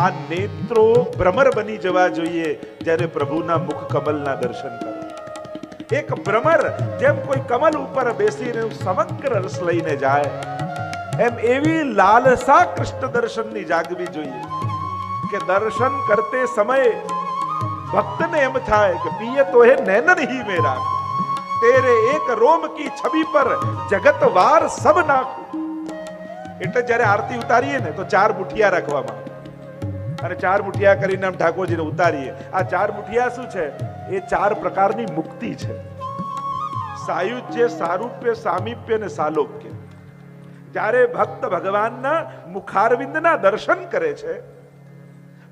આ નેત્રો ભ્રમર બની જવા જોઈએ જ્યારે પ્રભુના મુખ કમલના દર્શન કરો. એક ભ્રમર જેમ કોઈ કમલ ઉપર બેસીને સમગ્ર રસ લઈને જાય, એમ એવી લાલસા કૃષ્ણ દર્શનની જાગવી જોઈએ કે દર્શન કરતે સમયે ભક્તને એમ થાય કે પિયે તો હે નૈનન હી મેરા. તેરે એક રોમ કી છબી પર જગત વાર સબ નાખું. એટલે જ્યારે આરતી ઉતારીએ ને તો ચાર મુઠિયા રાખવામાં આવે. અને ચાર મુઠિયા કરીને આમ ઠાકોરજીને ઉતારીએ. આ ચાર મુઠિયા શું છે? એ ચાર પ્રકારની મુક્તિ છે. સાયુજ્ય, સારૂપ્ય, સામીપ્ય ને સાલોક્ય. જ્યારે ભક્ત ભગવાનના મુખારવિંદના દર્શન કરે છે,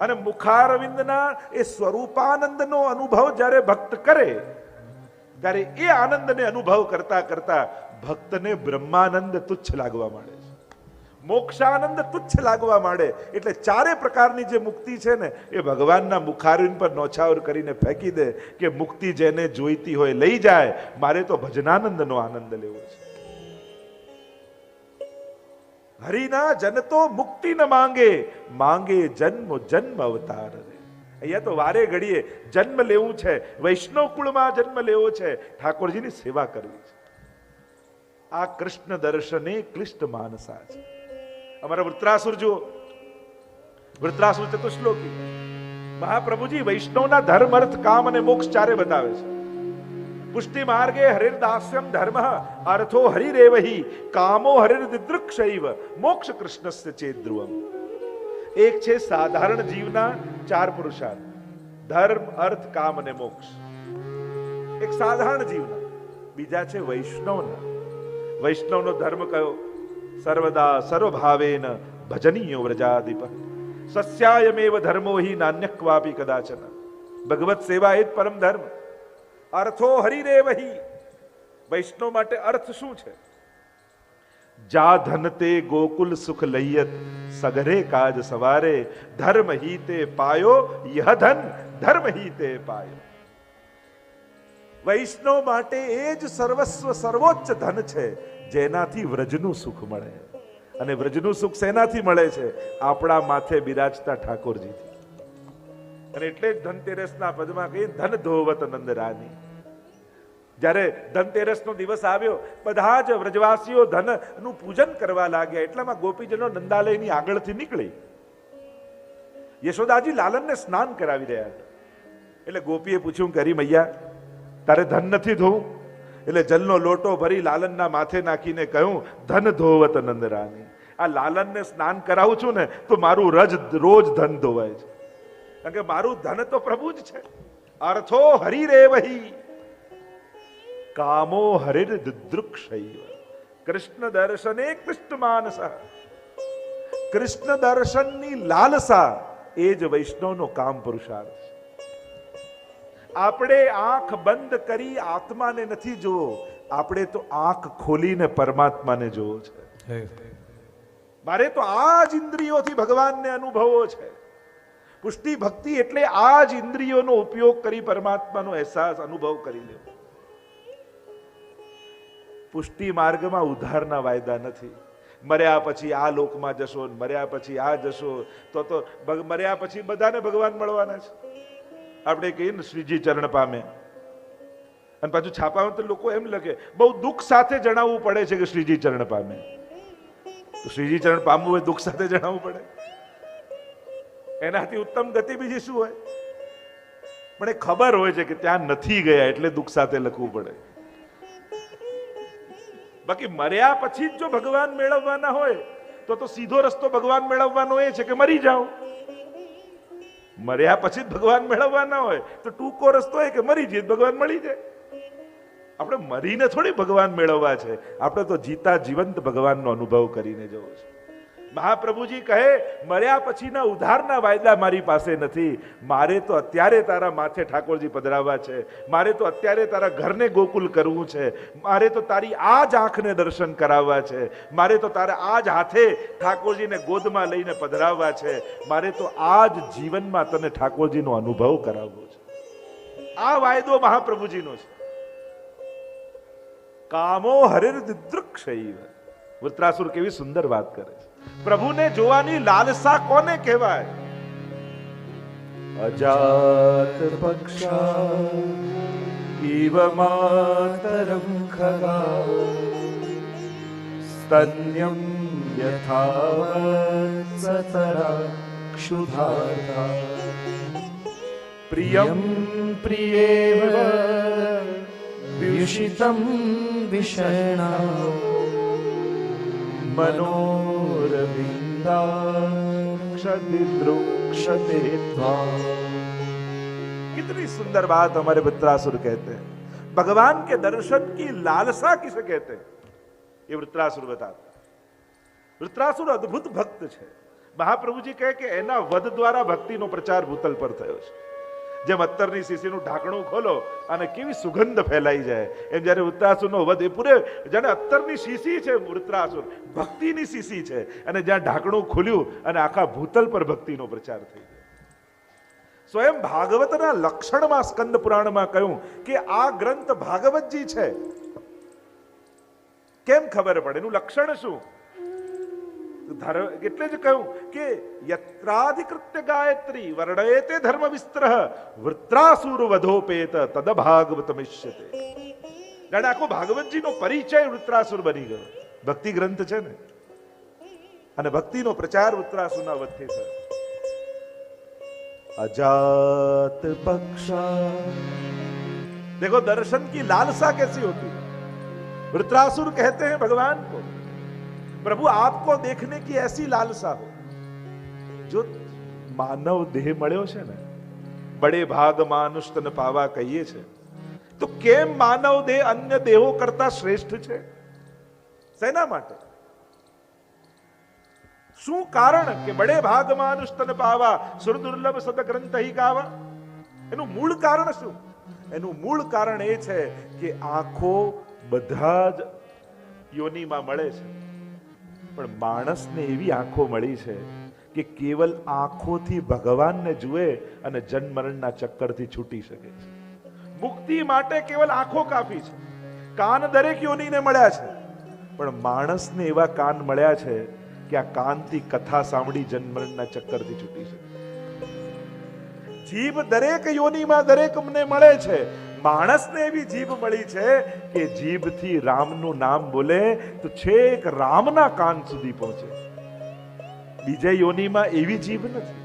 અને મુખારવિંદના એ સ્વરૂપાનંદનો અનુભવ જ્યારે ભક્ત કરે, ત્યારે એ આનંદને અનુભવ કરતા કરતા ભક્તને બ્રહ્માનંદ તુચ્છ લાગવા માંડે મોક્ષાનંદ તુચ્છ લાગવા માંડે. એટલે ચારે પ્રકારની જે મુક્તિ છે ને, એ ભગવાનના મુખારવિંદ પર નોછાવર કરીને ફેંકી દે કે મુક્તિ જેને જોઈતી હોય લઈ જાય. મારે તો ભજનાનંદનો આનંદ લેવો છે. હરિના જન તો મુક્તિ ન માંગે માંગે જન્મ જન્મ અવતાર અહીંયા તો વારે ઘડીએ જન્મ લેવું છે, વૈષ્ણવ કુળમાં જન્મ લેવો છે, ઠાકોરજીની સેવા કરવી છે. આ કૃષ્ણ દર્શને ક્લિષ્ટ માનસા છે. અમારા વૃત્રાસુર જુઓ. વૃત્રાસુર ચતુશ્લોકી મહાપ્રભુજી વૈષ્ણવના ધર્મ અર્થ કામ અને મોક્ષ ચારે બતાવે છે. પુષ્ટિ માર્ગે હરિર્દાસ્યમ ધર્મ, અર્થો હરિરેવહી, કામો હરિર્દૃક્ષૈવ મોક્ષ કૃષ્ણસ્ય ચેદ્રુવમ એક છે સાધારણ જીવના ચાર પુરુષાર્થ, ધર્મ, અર્થ, કામ અને મોક્ષ. એક સાધારણ જીવના, બીજા છે વૈષ્ણવના. વૈષ્ણવનો ધર્મ કયો? સર્વદા સર્વભાવેન ભજનીયો વ્રજાધિપ સસ્યાયમેવ ધર્મો હિ નાન્યક્વાપી કદાચન ભગવત સેવા એ જ પરમ ધર્મ અર્થો હરિરેવહી વૈષ્ણવ માટે અર્થ શું છે જા ધન તે ગોકુલ સુખ લૈયત સગરે કાજ સવારે ધર્મ હી તે પાયો યહ ધન ધર્મ હી તે પાયો વૈષ્ણવ માટે એ જ સર્વસ્વ સર્વોચ્ચ ધન છે જેનાથી વ્રજનું સુખ મળે. અને વ્રજનું સુખ શેનાથી મળે છે? આપણા માથે બિરાજતા ઠાકોરજીથી. અને એટલે જ ધનતેરસના પદમાં કહીએ, ધન ધોવત નંદ રાની જ્યારે ધનતેરસનો દિવસ આવ્યો, બધા જ વ્રજવાસીઓ ધનનું પૂજન કરવા લાગ્યા. એટલામાં ગોપીજનો નંદાલયની આગળથી નીકળી. યશોદાજી લાલનને સ્નાન કરાવી રહ્યા હતા. એટલે ગોપીએ પૂછ્યું કરી મૈયા તારે ધન નથી ધોવું? એટલે જલનો લોટો ભરી લાલનના માથે નાખીને કહ્યું, ધન ધોવત નંદરાની આ લાલનને સ્નાન કરાવું છું ને, તો મારું રજ રોજ ધન ધોવાય છે. કારણ કે મારું ધન તો પ્રભુ જ છે. અર્થો હરિરેવહી. કામો હરિર દૃક્ષૈવ કૃષ્ણ દર્શને કૃષ્ણ માનસ. કૃષ્ણ દર્શનની લાલસા એ જ વૈષ્ણવનો કામ પુરુષાર્થ આપણે આંખ બંધ કરી આત્માને નથી જોવો આપણે તો આંખ ખોલીને પરમાત્માને જોવો છે. મારે તો આ જ ઇન્દ્રિયોથી ભગવાનને અનુભવો છે. પુષ્ટિ ભક્તિ એટલે આ જ ઇન્દ્રિયોનો ઉપયોગ કરી પરમાત્માનો અહેસાસ અનુભવ કરી લેવો. પુષ્ટિ માર્ગમાં ઉધારના વાયદા નથી. મર્યા પછી આ લોકમાં જશો મર્યા પછી આ જશો તો તો મર્યા પછી બધાને ભગવાન મળવાના છે. આપણે કહીએ ને, શ્રીજી ચરણ પામે. અને પાછું છાપામાં તો લોકો એમ લખે, બહુ દુઃખ સાથે જણાવવું પડે છે કે શ્રીજી ચરણ પામે. શ્રીજી ચરણ પામવું હોય, દુઃખ સાથે જણાવવું પડે. એનાથી ઉત્તમ ગતિ બીજી શું હોય? પણ એ ખબર હોય છે કે ત્યાં નથી ગયા એટલે દુઃખ સાથે લખવું પડે. બાકી મર્યા પછી જ જો ભગવાન મેળવવાના હોય, તો તો સીધો રસ્તો ભગવાન મેળવવાનો એ છે કે મરી જાઓ. મર્યા પછી જ ભગવાન મેળવવાના હોય. તો ટૂંકો રસ્તો એ કે મરી જઈએ, ભગવાન મળી જાય. આપણે મરીને થોડી ભગવાન મેળવવા છે. આપણે તો જીતા જીવંત ભગવાનનો અનુભવ કરીને જવું છે. મહાપ્રભુજી કહે, મર્યા પછીના ઉધારના વાયદા મારી પાસે નથી. મારે તો અત્યારે તારા માથે ઠાકોરજી પધરાવવા છે. મારે તો અત્યારે તારા ઘરને ગોકુલ કરવું છે. મારે તો તારી આ જ આંખને દર્શન કરાવવા છે. મારે તો તારા આ જ હાથે ઠાકોરજીને ગોદમાં લઈને પધરાવવા છે. મારે તો આ જ જીવનમાં તને ઠાકોરજીનો અનુભવ કરાવવો છે. આ વાયદો મહાપ્રભુજીનો છે. કામો હરિર દિદૃક્ષૈવ વૃત્રાસુર કેવી સુંદર વાત કરે છે. પ્રભુને જોવાની લાલસા કોને કહેવાય? અજાત પક્ષા ઇવ માતરમ ખગા સ્તન્યમ પ્રિયમ પ્રિયેવ વ્યુષિતમ વિષયણા મનો विषण्णा मनोरविंदाक्षदिद्रुक्षते कितनी सुंदर बात हमारे वृत्रासुर कहते हैं भगवान के दर्शन की लालसा किसे कहते हैं ये વૃત્રાસુર બતાવે વૃત્રાસુર અદ્ભુત ભક્ત છે મહાપ્રભુજી કહે કે એના વધ દ્વારા ભક્તિનો પ્રચાર ભૂતલ પર થયો છે જેમ અત્તરની શીશીનું ઢાંકણું ખોલો અને કેવી સુગંધ ફેલાઈ જાય. એમ જ્યારે વૃત્રાસુરનો વધ એ પૂરે જાણે અત્તરની શીશી છે, વૃત્રાસુર, ભક્તિની શીશી છે, અને જ્યાં ઢાંકણું ખુલ્યું અને આખા ભૂતલ પર ભક્તિનો પ્રચાર થઈ ગયો. સ્વયં ભાગવતના લક્ષણમાં સ્કંદ પુરાણમાં કહ્યું કે આ ગ્રંથ ભાગવતજી છે. કેમ ખબર પડે? એનું લક્ષણ શું? ધર્મ એટલે જ કહ્યું કે યત્રાધિકૃત્ય ગાયત્રી વર્ણયતે ધર્મ વિસ્તર વૃત્રાસુર વધોપેત તદ ભાગવતમિષ્યતે જાણે આખો ભાગવતજીનો પરિચય વૃત્રાસુર બની ગયો ભક્તિ ગ્રંથ છે ને અને ભક્તિનો પ્રચાર વૃત્રાસુરના વચ્ચે થયો अजात पक्षा देखो दर्शन की लालसा कैसी होती है वृत्रासुर कहते हैं भगवान को प्रभु आपको देखने की ऐसी लालसा हो જો માનવ દેહ મળ્યો છે ને બડે ભાગ માનુષ તને પાવા કહીએ છે તો કેમ માનવ દેહ અન્ય દેહો કરતા શ્રેષ્ઠ છે શેના માટે શું કારણ કે બડે ભાગ માનુષ તને પાવા સુર દુર્લભ સદ ગ્રંથ હી ગાવા એનું મૂળ કારણ શું એનું મૂળ કારણ એ છે કે આંખો બધા જ યોનીમાં મળે છે પણ માણસને એવી આંખો મળી છે કે કેવલ આંખોથી ભગવાનને જુએ અને જન્મ ચક્કરથી છૂટી શકે છે. મુક્તિ માટે કેવલ આંખો કાપી છે. કાન દરેક યોનીને મળ્યા છે. પણ માણસને એવા કાન મળ્યા છે કે આ કાનથી કથા સાંભળી જન્મરણના ચક્કરથી છૂટી શકે. જીભ દરેક યોનીમાં દરેકને મળે છે. માણસને એવી જીભ મળી છે કે જીભથી રામનું નામ બોલે તો છેક રામના કાન સુધી પહોંચે. બીજા યોનીમાં એવી જીભ નથી.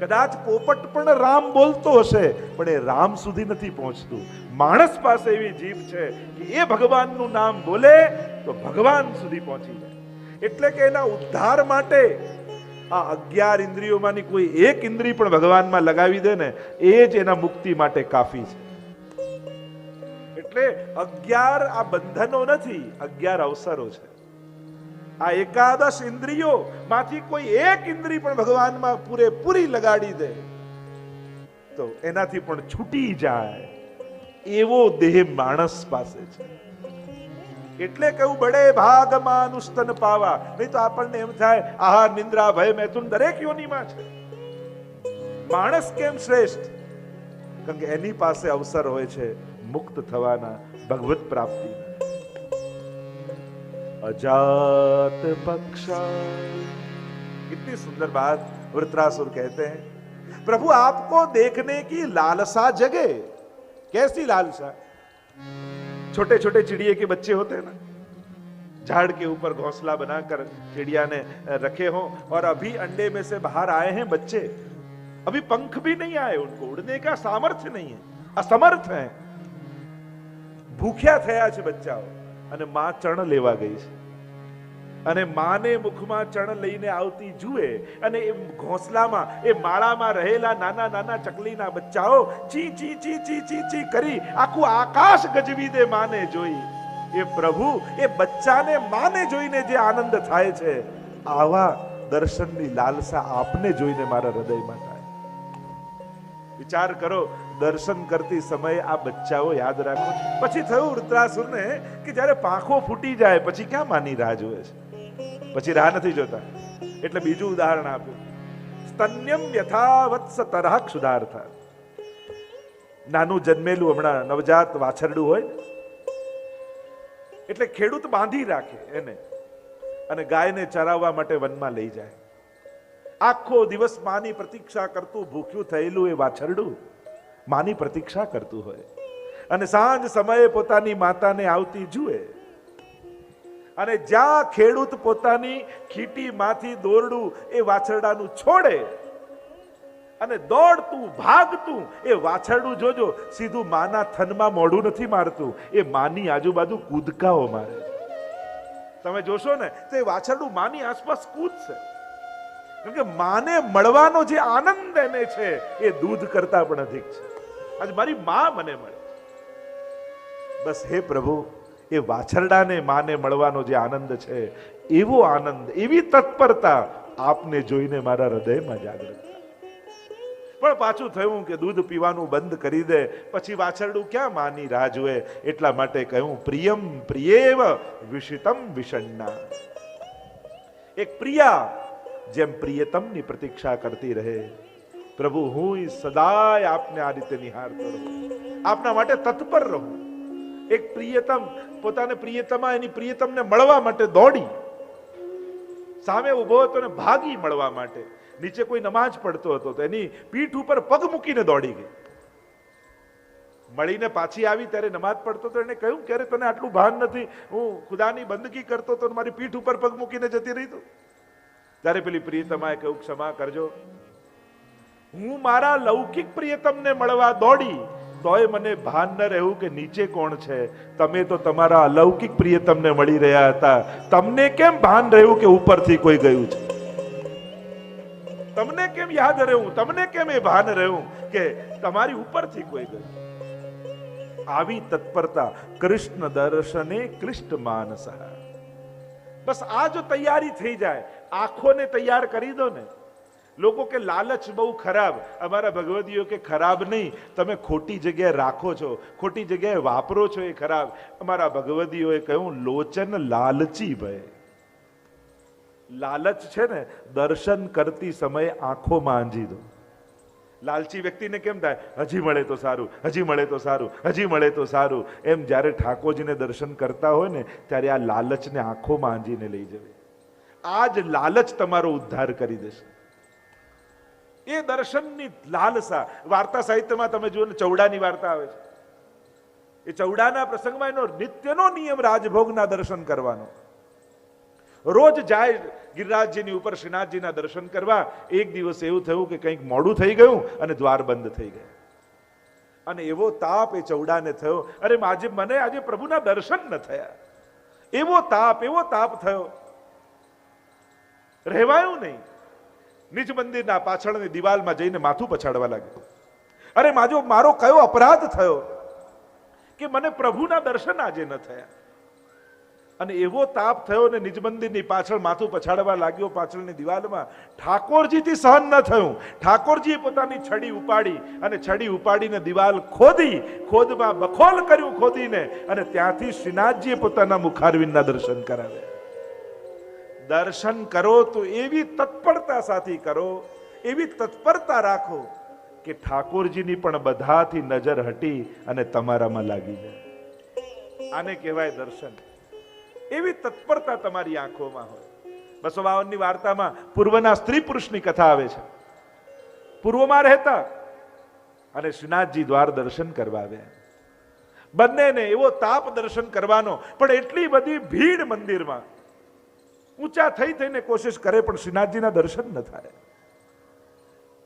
કદાચ પોપટ પણ રામ બોલતો હશે, પણ એ રામ સુધી નથી પહોંચતું. માણસ પાસે એવી જીભ છે કે એ ભગવાનનું નામ બોલે તો ભગવાન સુધી પહોંચી જાય. એટલે કે એના ઉદ્ધાર માટે આ અગિયાર ઇન્દ્રિયોમાંની કોઈ એક ઇન્દ્રિય પણ ભગવાનમાં લગાવી દે ને, એ જ એના મુક્તિ માટે કાફી છે. એટલે અગિયાર આ બંધનો નથી, અગિયાર અવસરો છે. આ એકાદશ ઇન્દ્રિયો માંથી કોઈ એક ઇન્દ્રિય પણ ભગવાનમાં પૂરેપૂરી લગાડી દે, તો એનાથી પણ છૂટી જાય. એવો દેહ માણસ પાસે છે. એટલે કહ્યું બડે ભાગ માનુસ્તન પાવા. નહીં તો આપણને એમ થાય, આહાર, નિંદ્રા, ભય, મૈથુન દરેક યોનીમાં છે. માણસ કેમ શ્રેષ્ઠ? કારણ કે એની પાસે અવસર હોય છે. મુક્ત થવાના ભગવત પ્રાપ્તિના अजात पक्षा कितनी सुंदर बात वृत्रासुर कहते हैं प्रभु आपको देखने की लालसा जगे कैसी लालसा छोटे छोटे चिड़िए के बच्चे होते हैं ना झाड़ के ऊपर घोंसला बनाकर चिड़िया ने रखे हो और अभी अंडे में से बाहर आए हैं बच्चे अभी पंख भी नहीं आए उनको उड़ने का सामर्थ्य नहीं है असमर्थ है ભૂખ્યા થયા છે બચ્ચાઓ. અને માં ચણ લેવા ગઈ છે. અને માને મુખમાં ચણ લઈને આવતી જુએ અને એ ઘોંસલામાં, એ માળામાં રહેલા નાના નાના ચકલીના બચ્ચાઓ ચી ચી ચી ચી ચી ચી કરી આખું આકાશ ગજવી દે માને જોઈ. એ પ્રભુ, એ બચ્ચાને માને જોઈને જે આનંદ થાય છે. આવા દર્શનની લાલસા આપને જોઈને મારા હૃદયમાં વિચાર કરો, દર્શન કરતી સમયે આ બચ્ચાઓ યાદ રાખો. પછી થયું વૃત્રાસુરને કે જ્યારે પાંખો ફૂટી જાય, પછી ક્યાં માની રાહ જોવે છે? પછી રાહ નથી જોતા. એટલે બીજું ઉદાહરણ આપ્યું. સ્તન્યમ યથાવત્સ સુધાર થાય નાનું જન્મેલું હમણાં નવજાત વાછરડું હોય એટલે ખેડૂત બાંધી રાખે એને અને ગાયને ચરાવવા માટે વનમાં લઈ જાય. આખો દિવસ માની પ્રતીક્ષા કરતું, ભૂખ્યું થયેલું એ વાછરડું માની પ્રતીક્ષા કરતું હોય. અને સાંજ સમયે પોતાની માતાને આવતી જુએ. અને જ્યાં ખેડૂત પોતાની ખીટીમાંથી દોરડું એ વાછરડાનું છોડે અને દોડતું, ભાગતું એ વાછરડું જોજો, સીધું માના થનમાં મોઢું નથી મારતું, એ માની આજુબાજુ કૂદકાઓ મારે. તમે જોશો ને, તો વાછરડું માની આસપાસ કૂદશે. કારણ કે માને મળવાનો જે આનંદ એને છે, એ દૂધ કરતા પણ અધિક છે. આજે મારી માં મને મળે. બસ હે પ્રભુ, એ વાછરડાને માને મળવાનો જે આનંદ છે, એવો આનંદ, એવી તત્પરતા આપને જોઈને મારા હૃદયમાં જાગૃત. પણ પાછું થયું કે દૂધ પીવાનું બંધ કરી દે, પછી વાછરડું ક્યાં માની રાહ જુએ, એટલા માટે કહ્યું, પ્રિયમ પ્રિયેવ વિષિતમ વિષણ્ણા એક પ્રિયા જેમ પ્રિયતમની પ્રતીક્ષા કરતી રહે, પ્રભુ, હું સદાય આપને આ રીતે નિહાળતો રહું. આપના માટે તત્પર રહું. એક પ્રિયતમ, પોતાને પ્રિયતમા એની પ્રિયતમને મળવા માટે દોડી. સામે ઊભો હતો ને ભાગી મળવા માટે. નીચે કોઈ નમાજ પડતો હતો તો એની પીઠ ઉપર પગ મૂકીને દોડી ગઈ. મળીને પાછી આવી ત્યારે નમાજ પડતો તો એને કહ્યું કે તને આટલું ભાન નથી? હું ખુદાની બંદગી કરતો તો મારી પીઠ ઉપર પગ મૂકીને જતી રહી તું. ત્યારે પેલી પ્રિયતમાએ કહ્યું, ક્ષમા કરજો. હું મારા લૌકિક પ્રિયતમને મળવા દોડી, તોય મને ભાન ન રહ્યું કે નીચે કોણ છે. તમે તો તમારા અલૌકિક પ્રિયતમને મળી રહ્યા હતા. તમને કેમ ભાન રહ્યું કે ઉપરથી કોઈ ગયું છે? તમને કેમ યાદ રહ્યું? તમને કેમ એ ભાન રહ્યું કે તમારી ઉપરથી કોઈ ગયું? આવી તત્પરતા કૃષ્ણ દર્શને કૃષ્ણ માનસ બસ આ જો તૈયારી થઈ જાય, આંખોને તૈયાર કરી દો ને. લોકો કે લાલચ બહુ ખરાબ. અમારા ભગવદીઓ કે ખરાબ નહીં, તમે ખોટી જગ્યાએ રાખો છો, ખોટી જગ્યાએ વાપરો છો એ ખરાબ. અમારા ભગવદીઓએ કહ્યું, લોચન લાલચી ભય. લાલચ છે ને, દર્શન કરતી સમયે આંખોમાં આંજી દો. લાલચી વ્યક્તિને કેમ થાય? હજી મળે તો સારું, હજી મળે તો સારું, હજી મળે તો સારું. એમ જ્યારે ઠાકોરજીને દર્શન કરતા હોય ને, ત્યારે આ લાલચને આંખોમાં આંજીને લઈ જવી. આ જ લાલચ તમારો ઉદ્ધાર કરી દેશે. એ દર્શનની લાલસા, વાર્તા સાહિત્યમાં તમે જુઓ ને, ચૌડાની વાર્તા આવે છે. એ ચૌડાના પ્રસંગમાં એનો નિત્યનો નિયમ રાજભોગના દર્શન કરવાનો. રોજ જાય ગિરિરાજજીની ઉપર શ્રીનાથજીના દર્શન કરવા. એક દિવસ એવું થયું કે કંઈક મોડું થઈ ગયું અને દ્વાર બંધ થઈ ગયા. અને એવો તાપ એ ચૌડાને થયો. અરે આજે મને આજે પ્રભુના દર્શન ન થયા. એવો તાપ એવો તાપ થયો. રહેવાયું નહીં. નિજ મંદિરના પાછળની દિવાલમાં જઈને માથું પછાડવા લાગ્યો. અરે માજો, મારો કયો અપરાધ થયો કે મને પ્રભુના દર્શન આજે ન થયા? અને એવો તાપ થયો ને નિજ મંદિરની પાછળ માથું પછાડવા લાગ્યો પાછળની દિવાલમાં, ઠાકોરજીથી સહન ન થયું. ઠાકોરજીએ પોતાની છડી ઉપાડી અને છડી ઉપાડીને દિવાલ ખોદી, ખોદમાં બખોલ કર્યું ખોદીને અને ત્યાંથી શ્રીનાથજીએ પોતાના મુખારવિંદના દર્શન કરાવ્યા. દર્શન કરો તો એવી તત્પરતા સાથે કરો, એવી તત્પરતા રાખો કે ઠાકોરજીની પણ બધાથી નજર હટી અને તમારામાં લાગી જાય. આને કહેવાય દર્શન. એવી તત્પરતા તમારી આંખોમાં હોય. બસો બાવનની વાર્તામાં પૂર્વના સ્ત્રી પુરુષની કથા આવે છે. પૂર્વમાં રહેતા અને શ્રીનાથજી દ્વાર દર્શન કરવા આવ્યા. બંનેને એવો તાપ દર્શન કરવાનો, પણ એટલી બધી ભીડ મંદિરમાં. ઊંચા થઈ થઈને કોશિશ કરે, પણ શ્રીનાથજીના દર્શન ન થાય.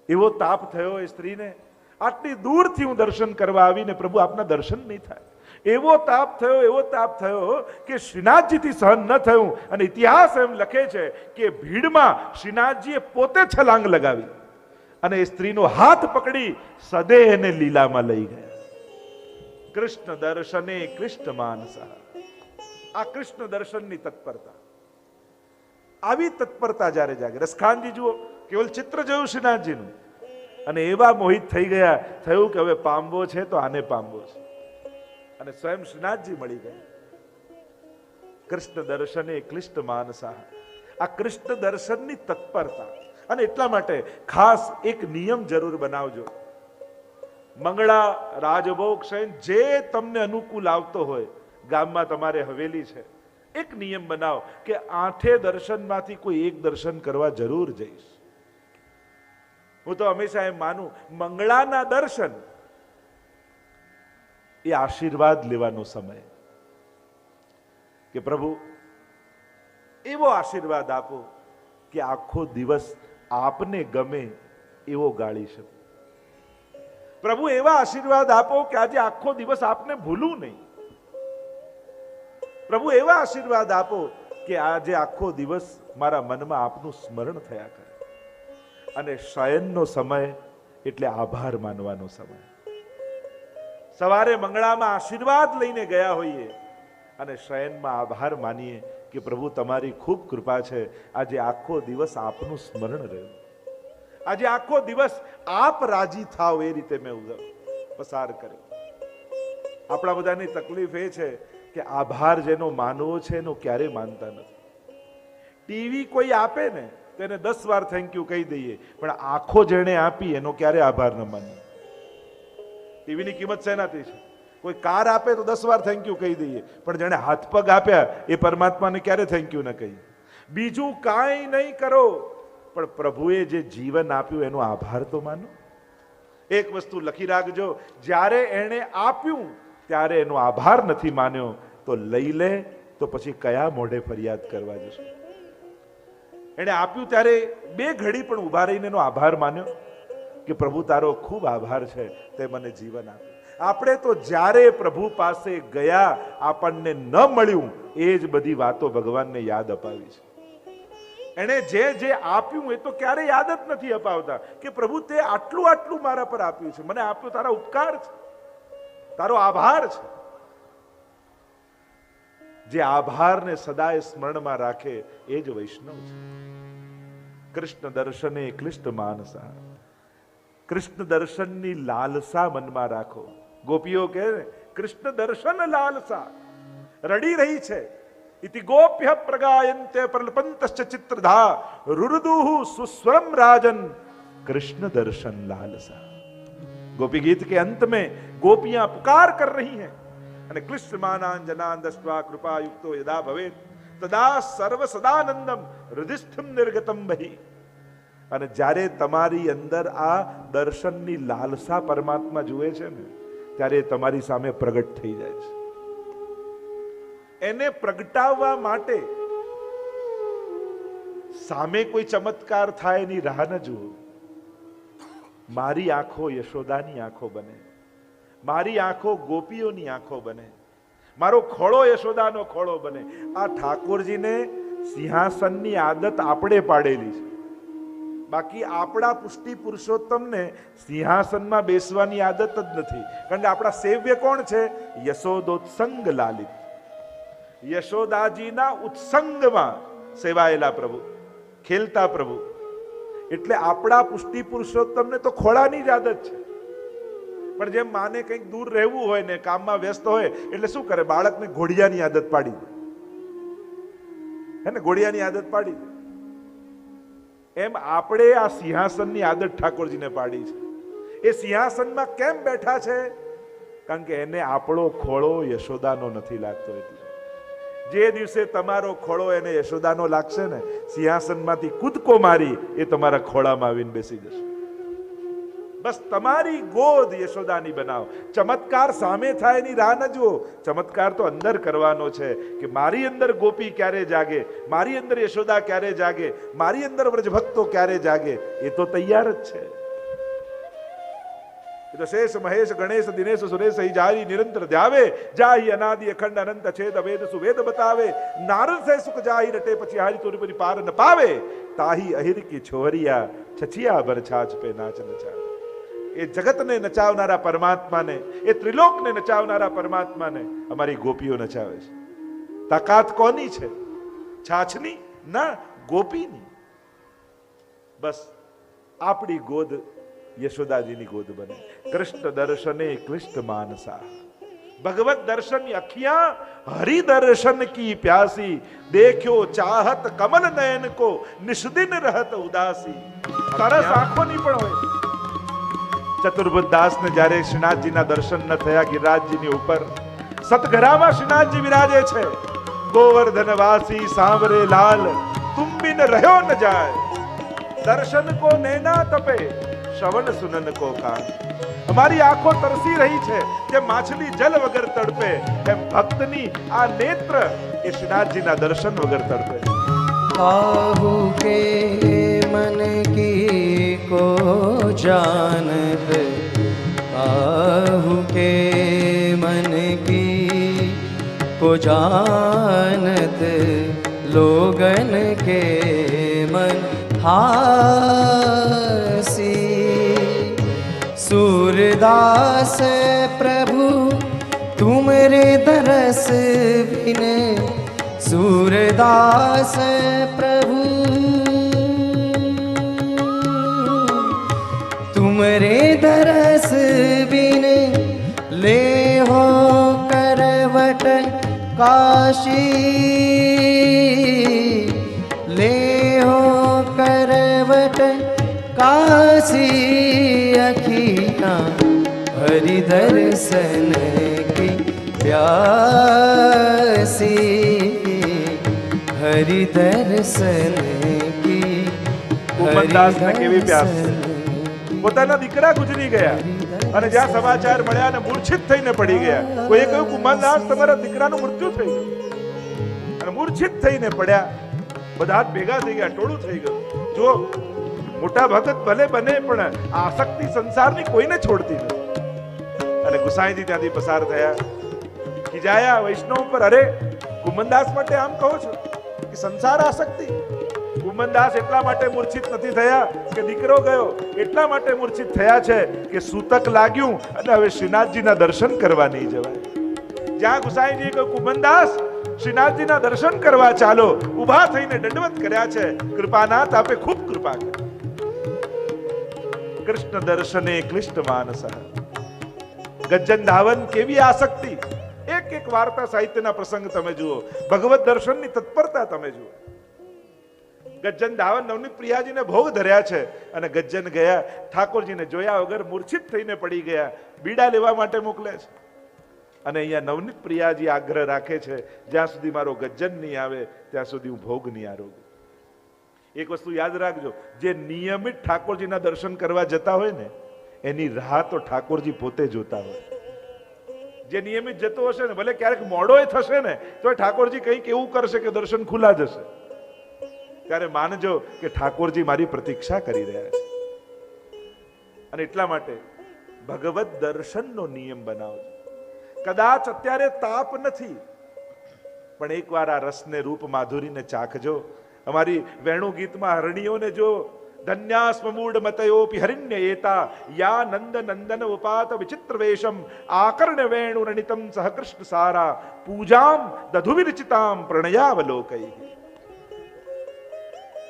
એવો તાપ થયો એ સ્ત્રીને. આટલી દૂરથી હું દર્શન કરવા આવીને પ્રભુ આપના દર્શન નહીં થાય. એવો તાપ થયો, એવો તાપ થયો કે શ્રીનાથજીથી સહન ન થયું. અને ઇતિહાસ એમ લખે છે કે ભીડમાં શ્રીનાથજીએ પોતે છલાંગ લગાવી અને એ સ્ત્રીનો હાથ પકડી સદેહને લીલામાં લઈ ગયા. કૃષ્ણ દર્શને કૃષ્ણ માનસ. આ કૃષ્ણ દર્શનની તત્પરતા. આવી તત્પરતા જ્યારે જાગે, રસખાનજી જુઓ, કેવલ ચિત્ર જોયું શ્રીનાથજીનું. અને એવા મોહિત થઈ ગયા, થયું કે હવે પામવો છે તો આને પામવો છે. અને સ્વયં શ્રીનાથજી મળી ગયા. કૃષ્ણ દર્શને ક્લિષ્ટ માનસા. આ કૃષ્ણ દર્શનની તત્પરતા. અને એટલા માટે ખાસ એક નિયમ જરૂર બનાવજો. મંગળા રાજભોગ શયન જે તમને અનુકૂળ આવતો હોય, ગામમાં તમારે હવેલી છે. એક નિયમ બનાવો કે આઠે દર્શનમાંથી કોઈ એક દર્શન કરવા જરૂર જઈશ. હું તો હંમેશા એમ માનું, મંગળાના દર્શન એ આશીર્વાદ લેવાનો સમય. કે પ્રભુ, એવો આશીર્વાદ આપો કે આખો દિવસ આપને ગમે એવો ગાળી શકું. પ્રભુ, એવા આશીર્વાદ આપો કે આજે આખો દિવસ આપને ભૂલું નહીં. પ્રભુ, એવા આશીર્વાદ આપો કે આજે આખો દિવસ મારા મનમાં આપનું સ્મરણ થયા કરે. અને શયનનો સમય એટલે આભાર માનવાનો સમય. સવારે મંગળામાં આશીર્વાદ લઈને ગયા હોઈએ. અને શયનમાં આભાર માનીએ કે પ્રભુ તમારી ખૂબ કૃપા છે. આજે આખો દિવસ આપનું સ્મરણ રહ્યું. આજે આખો દિવસ આપ રાજી થાવ એ રીતે મેં પસાર કર્યો. આપણા બધાની તકલીફ એ છે કે આભાર જેનો માનવો છે એનો ક્યારે માનતા નથી. ટીવી કોઈ આપે ને તેને દસ વાર થેન્ક યુ કહી દઈએ. પણ આખો જેણે આપી એનો ક્યારે આભાર ન માનીએ. ટીવીની કિંમત શેનાથી છે? કોઈ કાર આપે તો દસ વાર થેન્ક યુ કહી દઈએ. પણ જેણે હાથ પગ આપ્યા, એ પરમાત્માને ક્યારે થેન્ક યુ ન કહી? બીજું કાંઈ નહીં કરો. પણ પ્રભુએ જે જીવન આપ્યું, એનો આભાર તો માનો. એક વસ્તુ લખી રાખજો. જ્યારે એણે આપ્યું, ત્યારે એનો આભાર નથી માન્યો. તો લઈ લે, તો પછી કયા મોઢે ફરિયાદ કરવા જશે? એણે આપ્યું ત્યારે બે ઘડી પણ ઊભા રહીને એનો આભાર માન્યો. કે પ્રભુ તારો ખૂબ આભાર છે તે મને જીવન આપ્યું આપણે તો જ્યારે પ્રભુ પાસે ગયા, આપણને ન મળ્યું, એ જ બધી વાતો ભગવાનને યાદ અપાવી છે. એણે જે જે આપ્યું, એ તો ક્યારે યાદ જ નથી અપાવતા કે પ્રભુ તે આટલું આટલું મારા પર આપ્યું છે. મને આપ્યું તારા ઉપકાર છે. તારો આભાર છે. જે આભારને સદાય સ્મરણમાં રાખે, એ જ વૈષ્ણવ છે. કૃષ્ણ દર્શને ક્લિષ્ટ માનસા. કૃષ્ણ દર્શનની લાલસા મનમાં રાખો ગોપીઓ કહે ને કૃષ્ણ દર્શન લાલસા રડી રહી છે ઇતિ ગોપ્ય પ્રગાયંતે પ્રલપંતશ્ચ ચિત્રધા રુરુદુઃ સુસ્વરમ રાજન कृष्ण दर्शन लालसा गोपी गीत के अंत में गोपियां पुकार कर रही हैं અને ક્લિષ્ટમાનાન જનાન દસ્વા કૃપા યુક્તો યદા ભવેત તદા સર્વ સદાનંદમ હૃદિસ્થમ નિર્ગતમ બહી અને જ્યારે તમારી અંદર આ દર્શનની લાલસા પરમાત્મા જુએ છે ને, ત્યારે તમારી સામે પ્રગટ થઈ જાય છે. એને પ્રગટાવવા માટે સામે કોઈ ચમત્કાર થાય એની રાહ ન જુઓ. મારી આંખો યશોદાની આંખો બને. મારી આંખો ગોપીઓની આંખો બને. મારો ખોળો યશોદાનો ખોળો બને. આ ઠાકોરજીને સિંહાસનની આદત આપણે પાડેલી છે. બાકી આપણા પુષ્ટિ પુરુષોત્તમને સિંહાસનમાં બેસવાની આદત જ નથી. કારણ કે આપણા સેવ્ય કોણ છે? યશોદોત્સંગ લાલિત યશોદાજીના ઉત્સંગમાં સેવાયેલા પ્રભુ, ખેલતા પ્રભુ. એટલે આપણા પુષ્ટિ પુરુષોત્તમને તો ખોળાની જ આદત છે. પણ જેમ માને કંઈક દૂર રહેવું હોય ને, કામમાં વ્યસ્ત હોય, એટલે શું કરે? બાળકને ઘોડિયાની આદત પાડી દે. હે ને? ઘોડિયાની આદત પાડી દે. એમ આપણે આ સિંહાસનની આદત ઠાકોરજીને પાડી છે. એ સિંહાસનમાં કેમ બેઠા છે? કારણ કે એને આપણો ખોળો યશોદાનો નથી લાગતો એટલે. જે દિવસે તમારો ખોળો એને યશોદાનો લાગશે ને, સિંહાસનમાંથી કૂદકો મારી એ તમારા ખોળામાં આવીને બેસી જશે. બસ તમારી ગોદ યશોદાની બનાવો ચમત્કાર સામે થાય એની રાહ ન જુઓ ચમત્કાર તો અંદર કરવાનો છે કે મારી અંદર ગોપી ક્યારે જાગે મારી અંદર યશોદા ક્યારે જાગે મારી અંદર વ્રજભક્તો ક્યારે જાગે એ તો તૈયાર જ છે એ તો શેષ મહેશ ગણેશ દિનેશ સુરેશ હી જારી નિરંતર ધ્યાવે જાહી અનાદિ અખંડ અનંત છેદ વેદ સુવેદ બતાવે નારદ સે સુખ જાહી રટે પછી હારી તોરી પરી પાર ન પાવે તાહી અહિર કી છોરિયા છછિયા ભર છાછ પે નાચ નચાવે એ જગતને નચાવનારા પરમાત્માને, એ ત્રિલોકને નચાવનારા પરમાત્માને અમારી ગોપીઓ નચાવે છે. તાકાત કોની છે? છાછની? ના, ગોપીની. બસ, આપણી ગોદ યશોદાજીની ગોદ બને. કૃષ્ણ દર્શને ક્લિષ્ટ માનસા. ભગવત દર્શન અખિયા હરિ દર્શન કી પ્યાસી. દેખ્યો ચાહત કમલ નયન કો, નિષ્દિન રહત ઉદાસી. તરસ આંખોની પણ હોય. ચતુર્ભુજ દાસને જ્યારે શ્રીનાથજીના દર્શન ન થયા ગિરિરાજજીની ઉપર, સતઘરામાં શ્રીનાથજી વિરાજે છે. ગોવર્ધન વાસી સાંવરે લાલ તુમ બિન રહ્યો ન જાય. દર્શન કો નૈના તપે, શ્રવણ સુનન કો કાન અમારી આંખો તરસી રહી છે કે માછલી જલ વગર તડપે કે ભક્તની આ નેત્ર એ શ્રીનાથજીના દર્શન વગર તડપે. કાહુ કે મન કી को जानत काहू के मन की को जानत लोगन के मन हासी सूरदास प्रभु तुमरे दरस बिन सूरदास प्रभु काशी ले हो करवट काशी अखिया हरि दर्शन की प्यासी। हरि दर्शन की मोहनदास ने के भी प्यास। होता तो है ना बिकरा कुछ नहीं गया। અને જ્યાં સમાચાર મળ્યા અને મૂર્છિત થઈને પડી ગયા કોઈએ કહ્યું કુમારદાસ તમારા દીકરાનું મૃત્યુ થઈ ગયું. અને મૂર્છિત થઈને પડ્યા, બધા ભેગા થઈ ગયા, ટોળું થઈ ગયું. જો મોટા ભગત ભલે બને, પણ આસક્તિ સંસારની કોઈને છોડતી નથી. અને ગુસાઈજી ત્યાંથી પસાર થયા. ખીજાયા, વૈષ્ણવ પર અરે કુમનદાસ માટે આમ કહો છો કે સંસાર આસક્તિ? કુંભનદાસ એટલા માટે મૂર્છિત નથી થયા કે દીકરો ગયો, એટલા માટે મૂર્છિત થયા છે કે સૂતક લાગ્યું અને હવે શ્રીનાથજીના દર્શન કરવા નહીં જવાય. જ્યાં ગુસાઈજી કહ્યું કુમનદાસ શ્રીનાથજીના દર્શન કરવા ચાલો. ઊભા થઈને દંડવત કર્યા છે. કૃપાનાથ આપે ખૂબ કૃપા કરી. કૃષ્ણ દર્શને ક્લિષ્ટ માનસ ગજ્જન ધાવન કેવી આસક્તિ. એક એક વાર્તા સાહિત્યના પ્રસંગ તમે જુઓ. ભગવત દર્શનની તત્પરતા તમે જુઓ. ગજ્જન ધાવન નવનીત પ્રિયાજીને ભોગ ધર્યા છે. અને ગજ્જન ગયા, ઠાકોરજીને જોયા વગર મૂર્છિત થઈને પડી ગયા. બીડા લેવા માટે મોકલે છે. અને અહીંયા નવનીત પ્રિયાજી આગ્રહ રાખે છે, જ્યાં સુધી મારો ગજ્જન નહીં આવે, ત્યાં સુધી હું ભોગ નહીં આરોગું. એક વસ્તુ યાદ રાખજો, જે નિયમિત ઠાકોરજીના દર્શન કરવા જતા હોય ને, એની રાહ તો ઠાકોરજી પોતે જોતા હોય. જે નિયમિત જતો હશે ને, ભલે ક્યારેક મોડોય થશે ને, તો ઠાકોરજી કંઈક એવું કરશે કે દર્શન ખુલ્લા જશે. ત્યારે માનજો કે ઠાકોરજી મારી પ્રતીક્ષા કરી રહ્યા છે. અને એટલા માટે ભગવત દર્શનનો નિયમ બનાવજો. કદાચ અત્યારે તાપ નથી, પણ એકવાર આ રસને રૂપ માધુરીને ચાખજો. અમારી વેણુ ગીતમાં હરણીઓને જો ધન્યાસ્મૂઢ મતયોપી હરિણ્ય એતા, યા નંદ નંદન ઉપાત વિચિત્ર વેશમ, આકર્ણ વેણુ રણિતમ સહકૃષ્ણ સારા, પૂજામ દધુ વિરચિતામ પ્રણયાવલોકૈ.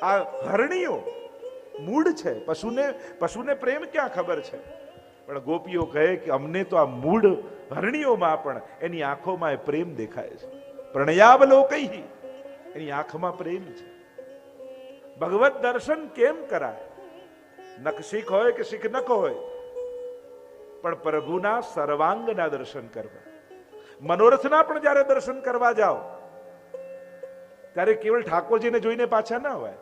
આ હરણીઓ મૂળ છે. પશુને પશુને પ્રેમ ક્યાં ખબર છે? પણ ગોપીઓ કહે કે અમને તો આ મૂળ હરણીઓમાં પણ એની આંખોમાં એ પ્રેમ દેખાય છે. પ્રણયાવલોકૈ એની આંખમાં પ્રેમ છે. ભગવત દર્શન કેમ કરાય? નખ શીખ હોય કે શીખ નખ હોય? પણ પ્રભુના સર્વાંગના દર્શન કરવા. મનોરથના પણ જ્યારે દર્શન કરવા જાઓ, ત્યારે કેવળ ઠાકોરજીને જોઈને પાછા ના હોય?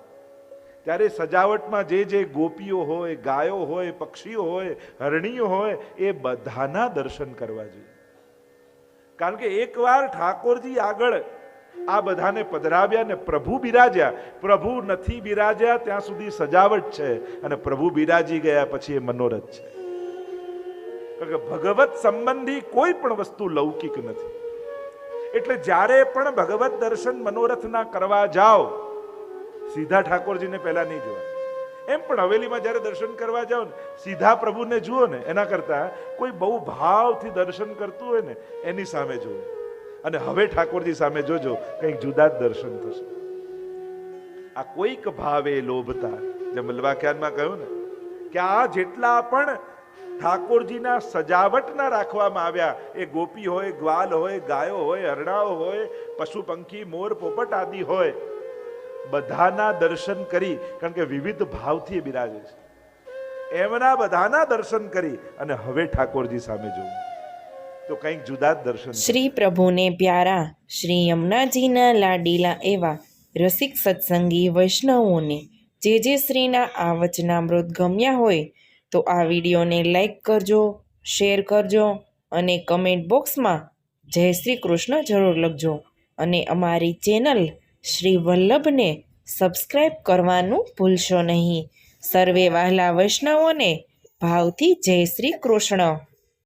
ત્યારે સજાવટમાં જે જે ગોપીઓ હોય, ગાયો હોય, પક્ષીઓ હોય, હરણીઓ હોય, એ બધાના દર્શન કરવા જોઈએ. કારણ કે એકવાર ઠાકોરજી આગળ આ બધાને પધરાવ્યા ને પ્રભુ બિરાજ્યા. પ્રભુ નથી બિરાજ્યા, ત્યાં સુધી સજાવટ છે અને પ્રભુ બિરાજી ગયા પછી એ મનોરથ છે. ભગવત સંબંધી કોઈ પણ વસ્તુ લૌકિક નથી. એટલે જ્યારે પણ ભગવત દર્શન મનોરથના કરવા જાઓ સીધા ઠાકોરજીને પહેલા નહીં જોવા. એમ પણ હવેલીમાં જ્યારે દર્શન કરવા જાઓ ને, સીધા પ્રભુને જુઓ ને, એના કરતા કોઈ બહુ ભાવથી દર્શન કરતું હોય ને, એની સામે જુઓ. અને હવે ઠાકોરજી સામે જોજો, કંઈક જુદા જ દર્શન થશે. આ કોઈક ભાવે લોભતા. જેમ મલવાખ્યાનમાં કહ્યું ને, કે આ જેટલા પણ ઠાકોરજીના સજાવટના રાખવામાં આવ્યા, એ ગોપી હોય, ગ્વાલ હોય, ગાયો હોય, હરણાઓ હોય, પશુ પંખી, મોર પોપટ આદિ હોય બધાના દર્શન કરી, કારણ કે વિવિધ ભાવથી બિરાજે છે. એમના બધાના દર્શન કરી અને હવે ઠાકોરજી સામે જોવું. તો કંઈક જુદા દર્શન શ્રી પ્રભુને પ્યારા, શ્રી યમુનાજીના લાડીલા એવા રસિક સત્સંગી વૈષ્ણવોને, જે જે શ્રીના આ વચનામૃત ગમ્યા હોય, તો આ વિડીયોને લાઈક કરજો, શેર કરજો અને કમેન્ટ બોક્સમાં જય શ્રી કૃષ્ણ જરૂર લખજો. અને અમારી ચેનલ શ્રી વલ્લભને સબસ્ક્રાઈબ કરવાનું ભૂલશો નહીં. સર્વે વહાલા વૈષ્ણવોને ભાવથી જય શ્રી કૃષ્ણ.